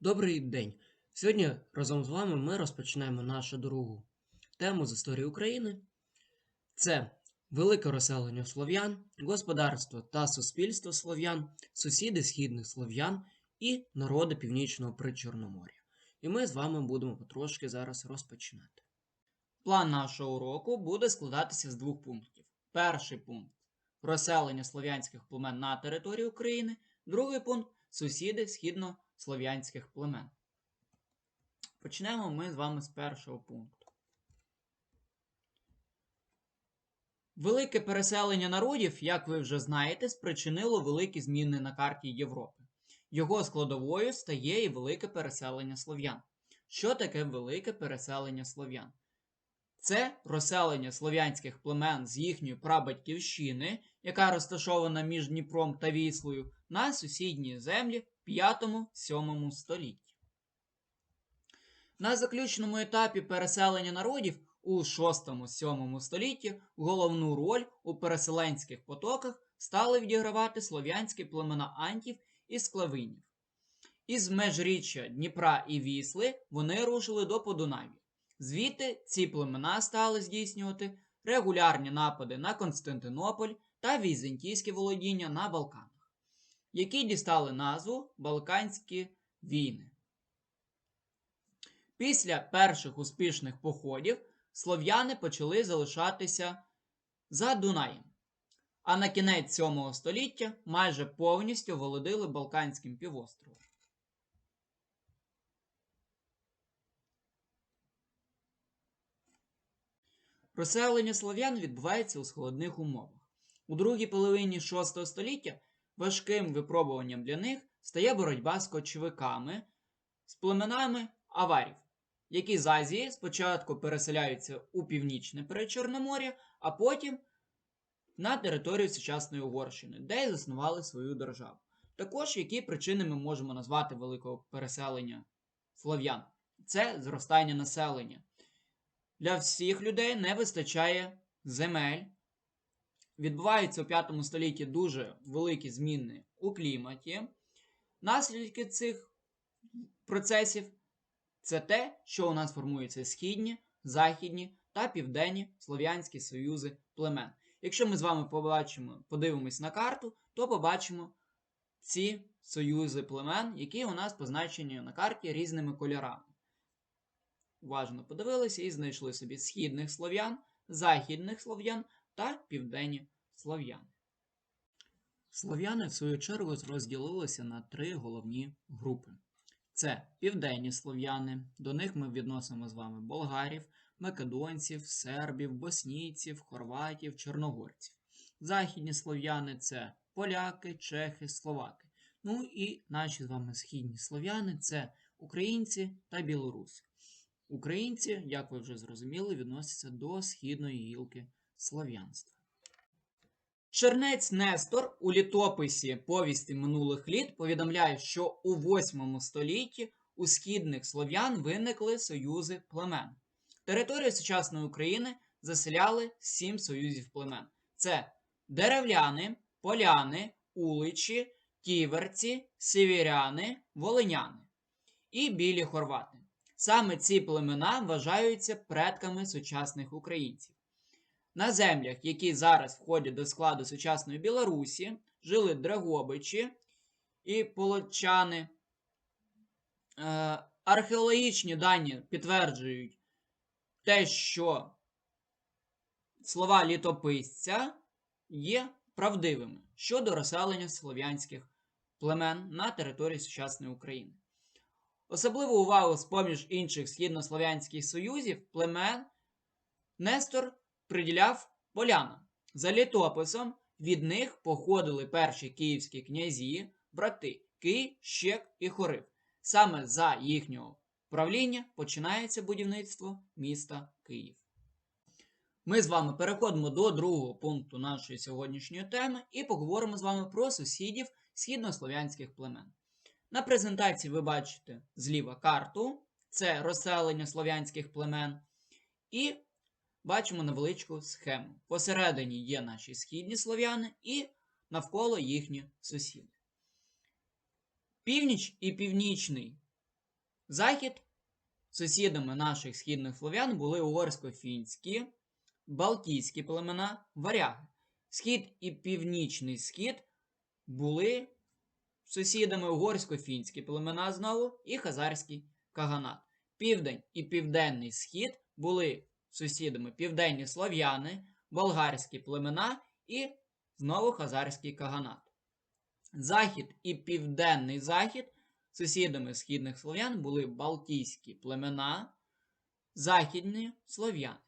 Добрий день! Сьогодні разом з вами ми розпочинаємо нашу другу тему з історії України. Це велике розселення слов'ян, господарство та суспільство слов'ян, сусіди східних слов'ян і народи північного причорномор'я. І ми з вами будемо потрошки зараз розпочинати. План нашого уроку буде складатися з двох пунктів. Перший пункт розселення слов'янських племен на території України, другий пункт сусіди східнослов'янських племен. Почнемо ми з вами з першого пункту. Велике переселення народів, як ви вже знаєте, спричинило великі зміни на карті Європи. Його складовою стає і велике переселення слов'ян. Що таке велике переселення слов'ян? Це розселення слов'янських племен з їхньої прабатьківщини, яка розташована між Дніпром та Віслою, на сусідні землі в 5-7 столітті. На заключному етапі переселення народів у 6-7 столітті головну роль у переселенських потоках стали відігравати слов'янські племена антів і склавинів. Із межріччя Дніпра і Вісли вони рушили до Подунав'я. Звідти ці племена стали здійснювати регулярні напади на Константинополь та візантійське володіння на Балканах, які дістали назву Балканські війни. Після перших успішних походів слов'яни почали залишатися за Дунаєм, а на кінець 7 століття майже повністю володили Балканським півостровом. Розселення слов'ян відбувається у складних умовах. У другій половині VI століття важким випробуванням для них стає боротьба з кочовиками, з племенами аварів, які з Азії спочатку переселяються у північне Перечорномор'я, а потім на територію сучасної Угорщини, де й заснували свою державу. Також які причини ми можемо назвати великого переселення слов'ян? Це зростання населення. Для всіх людей не вистачає земель. Відбуваються у 5 столітті дуже великі зміни у кліматі. Наслідки цих процесів це те, що у нас формуються східні, західні та південні слов'янські союзи племен. Якщо ми з вами побачимо, подивимось на карту, то побачимо ці союзи племен, які у нас позначені на карті різними кольорами. Уважно подивилися і знайшли собі східних слов'ян, західних слов'ян та південні слов'яни. Слов'яни, в свою чергу, розділилися на три головні групи. Це південні слов'яни, до них ми відносимо з вами болгарів, македонців, сербів, боснійців, хорватів, чорногорців. Західні слов'яни це поляки, чехи, словаки. Ну і наші з вами східні слов'яни це українці та білоруси. Українці, як ви вже зрозуміли, відносяться до східної гілки слов'янства. Чернець Нестор у літописі повісті минулих літ повідомляє, що у 8 столітті у східних слов'ян виникли союзи племен. Територію сучасної України заселяли сім союзів племен: це деревляни, поляни, уличі, ківерці, сівіряни, волиняни і білі хорвати. Саме ці племена вважаються предками сучасних українців. На землях, які зараз входять до складу сучасної Білорусі, жили Драгобичі і полочани. Е, археологічні дані підтверджують те, що слова літописця є правдивими щодо розселення слов'янських племен на території сучасної України. Особливу увагу з поміж інших східнослов'янських союзів племен Нестор приділяв полянам. За літописом від них походили перші київські князі, брати Кий, Щек і Хорив. Саме за їхнього правління починається будівництво міста Київ. Ми з вами переходимо до другого пункту нашої сьогоднішньої теми і поговоримо з вами про сусідів східнослов'янських племен. На презентації ви бачите зліва карту, це розселення слов'янських племен. І бачимо невеличку схему. Посередині є наші східні слов'яни і навколо їхні сусіди. Північ і північний Захід сусідами наших східних слов'ян були угорсько-фінські, балтійські племена, варяги. Схід і північний схід були сусідами угорсько-фінські племена знову і хазарський каганат. Південь і південний схід були сусідами південні слов'яни, болгарські племена і знову хазарський каганат. Захід і південний захід сусідами східних слов'ян були балтійські племена, західні слов'яни.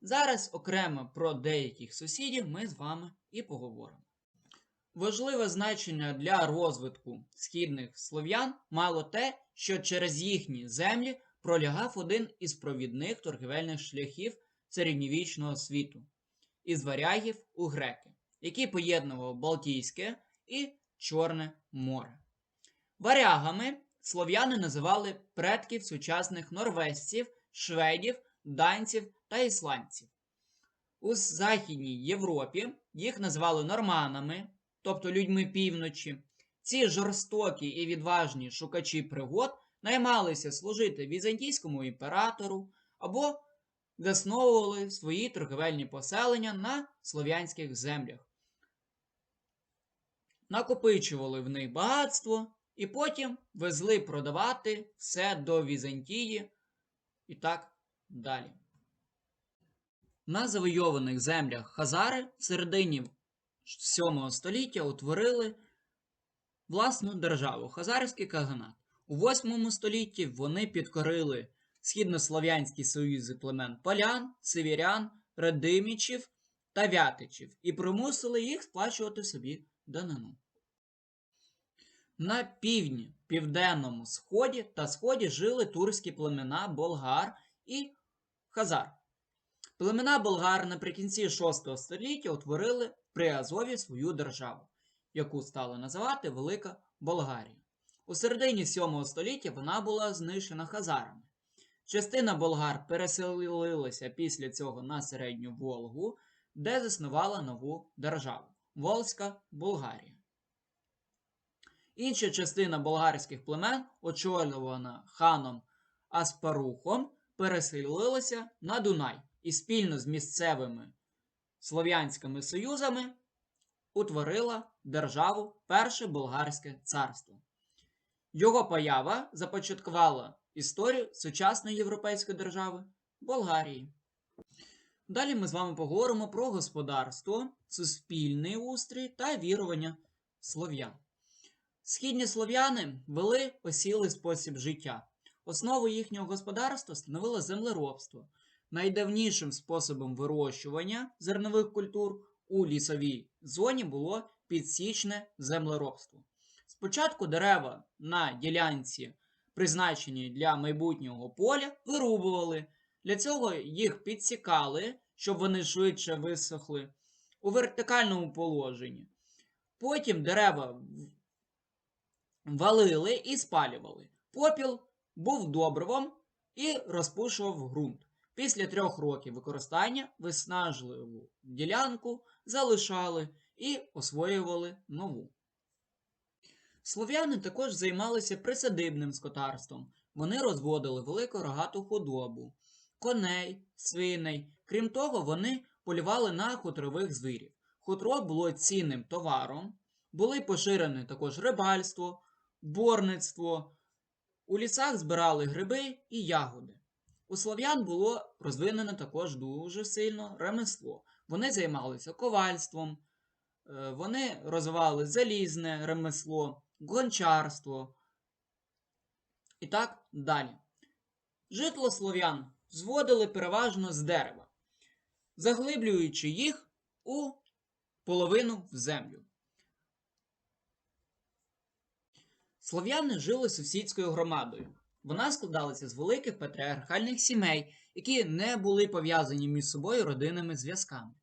Зараз окремо про деяких сусідів ми з вами і поговоримо. Важливе значення для розвитку східних слов'ян мало те, що через їхні землі пролягав один із провідних торгівельних шляхів середньовічного світу із варягів у греки, який поєднував Балтійське і Чорне море. Варягами слов'яни називали предків сучасних норвезців, шведів, данців та ісландців. У Західній Європі їх називали норманами, тобто людьми півночі. Ці жорстокі і відважні шукачі пригод наймалися служити візантійському імператору або засновували свої торговельні поселення на слов'янських землях, накопичували в них багатство і потім везли продавати все до Візантії і так далі. На завойованих землях Хазари в середині 7 століття утворили власну державу Хазарський каганат. У 8 столітті вони підкорили східнослов'янські союзи племен полян, сивірян, радимічів та вятичів і примусили їх сплачувати собі данину. На півдні, південному сході та сході жили турські племена болгар і хазар. Племена болгар наприкінці 6 століття утворили при Азові свою державу, яку стали називати Велика Болгарія. У середині 7 століття вона була знищена хазарами. Частина болгар переселилася після цього на середню Волгу, де заснувала нову державу Волзька Болгарія. Інша частина болгарських племен, очолювана ханом Аспарухом, переселилася на Дунай і спільно з місцевими слов'янськими союзами утворила державу Перше Болгарське царство. Його поява започаткувала історію сучасної європейської держави Болгарії. Далі ми з вами поговоримо про господарство, суспільний устрій та вірування слов'ян. Східні слов'яни вели осілий спосіб життя. Основу їхнього господарства становило землеробство. Найдавнішим способом вирощування зернових культур у лісовій зоні було підсічне землеробство. Спочатку дерева на ділянці, призначені для майбутнього поля, вирубували. Для цього їх підсікали, щоб вони швидше висохли у вертикальному положенні. Потім дерева валили і спалювали. Попіл був добривом і розпушував ґрунт. Після трьох років використання виснажливу ділянку залишали і освоювали нову. Слов'яни також займалися присадибним скотарством. Вони розводили велику рогату худобу, коней, свиней. Крім того, вони полювали на хутрових звірів. Хутро було цінним товаром, були поширені також рибальство, борництво. У лісах збирали гриби і ягоди. У слов'ян було розвинене також дуже сильно ремесло. Вони займалися ковальством, е, вони розвивали залізне ремесло, гончарство і так далі. Житло слов'ян зводили переважно з дерева, заглиблюючи їх у половину в землю. Слов'яни жили сусідською громадою. Вона складалася з великих патріархальних сімей, які не були пов'язані між собою родинними зв'язками.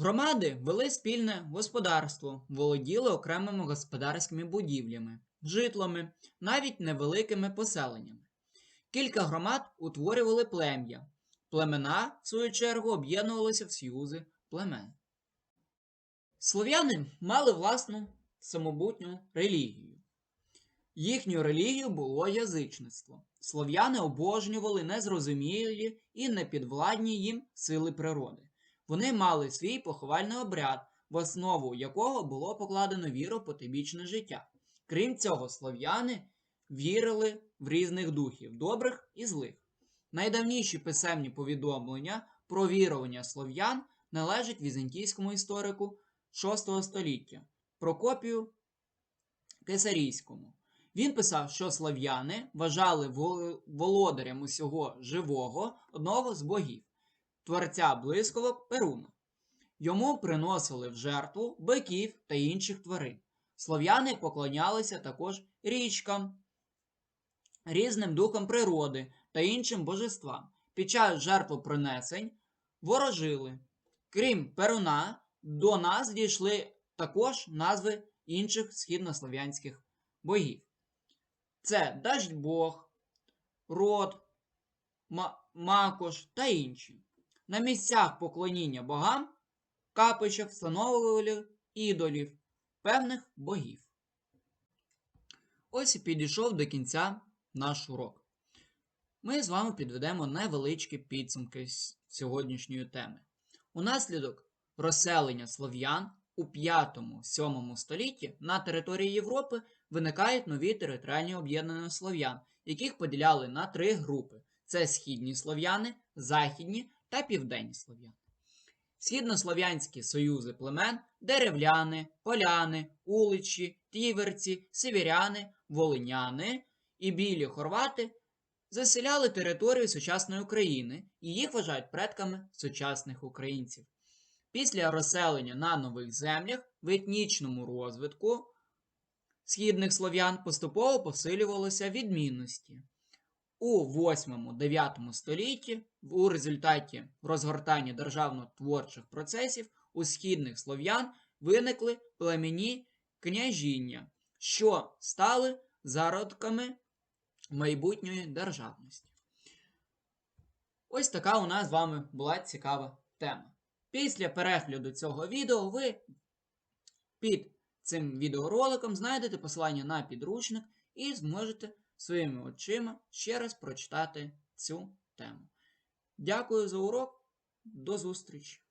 Громади вели спільне господарство, володіли окремими господарськими будівлями, житлами, навіть невеликими поселеннями. Кілька громад утворювали плем'я. Племена, в свою чергу, об'єднувалися в союзи племен. Слов'яни мали власну самобутню релігію Їхньою релігією було язичництво. Слов'яни обожнювали незрозумілі і непідвладні їм сили природи. Вони мали свій поховальний обряд, в основу якого було покладено віру потибічне життя. Крім цього, слов'яни вірили в різних духів, добрих і злих. Найдавніші писемні повідомлення про вірування слов'ян належать візантійському історику VI століття Прокопію Кесарійському. Він писав, що слав'яни вважали вол- володарем усього живого одного з богів, творця блискавок Перуна. Йому приносили в жертву биків та інших тварин. Слов'яни поклонялися також річкам, різним духам природи та іншим божествам. Під час жертвопринесень ворожили. Крім Перуна, до нас дійшли також назви інших східнослов'янських богів. Це Даждь-Бог, Род, Макош та інші. На місцях поклоніння богам капищах встановлювали ідолів певних богів. Ось і підійшов до кінця наш урок. Ми з вами підведемо невеличкі підсумки сьогоднішньої теми. Унаслідок розселення слов'ян у 5-7 столітті на території Європи виникають нові територіальні об'єднання слов'ян, яких поділяли на три групи: це східні слов'яни, західні та південні слов'яни. Східнослов'янські союзи племен деревляни, поляни, уличі, тіверці, сивіряни, волиняни і білі хорвати заселяли територію сучасної України і їх вважають предками сучасних українців. Після розселення на нових землях в етнічному розвитку східних слов'ян поступово посилювалися відмінності. У 8-9 столітті у результаті розгортання державно-творчих процесів у східних слов'ян виникли племені княжіння, що стали зародками майбутньої державності. Ось така у нас з вами була цікава тема. Після перегляду цього відео ви під цим відеороликом знайдете посилання на підручник і зможете своїми очима ще раз прочитати цю тему. Дякую за урок. До зустрічі!